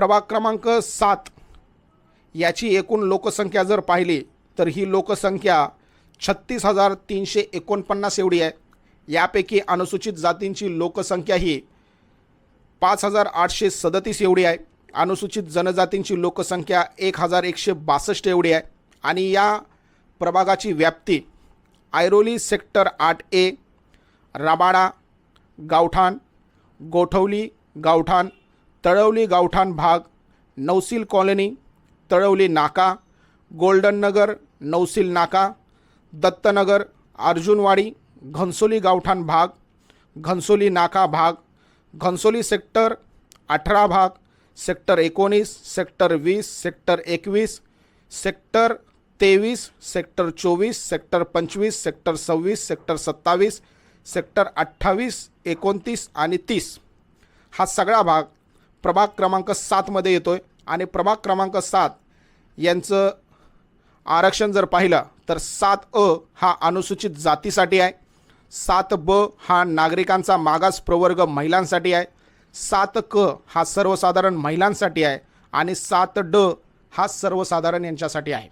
प्रभाग क्रमांक सात. याची एकूण लोकसंख्या जर पाहिली तर ही लोकसंख्या छत्तीस हजार तीनशे एकोणपन्नास एवढी आहे. यापैकी अनुसूचित जातींची लोकसंख्या ही पाच हजार आठशे सदतीस एवढी आहे. अनुसूचित जनजातींची लोकसंख्या एक हजार एकशे बासष्ट एवढी आहे. आणि या प्रभागाची व्याप्ती आयरोली सेक्टर आठ ए राबाडा गावठाण गोठवली गावठाण तळवली गावठाण भाग नौसील कॉलनी तळवली नाका गोल्डन नगर नौसिल नाका दत्तनगर अर्जुनवाडी घनसोली गावठाण भाग घनसोली नाका भाग घनसोली सेक्टर अठरा भाग सेक्टर एकोणीस सेक्टर वीस सेक्टर एकवीस सेक्टर तेवीस सेक्टर चोवीस सेक्टर पंचवीस सेक्टर सव्वीस सेक्टर सत्तावीस सेक्टर अठ्ठावीस एकोणतीस आणि तीस. हा सगळा भाग प्रभाग क्रमांक सातमध्ये येतो आहे आणि प्रभाग क्रमांक सात यांचं आरक्षण जर पाहिलं तर सात अ हा अनुसूचित जातीसाठी आहे. सात ब हा नागरिकांचा मागास प्रवर्ग महिलांसाठी आहे. सात क हा सर्वसाधारण महिलांसाठी आहे. आणि सात ड हा सर्वसाधारण यांच्यासाठी आहे.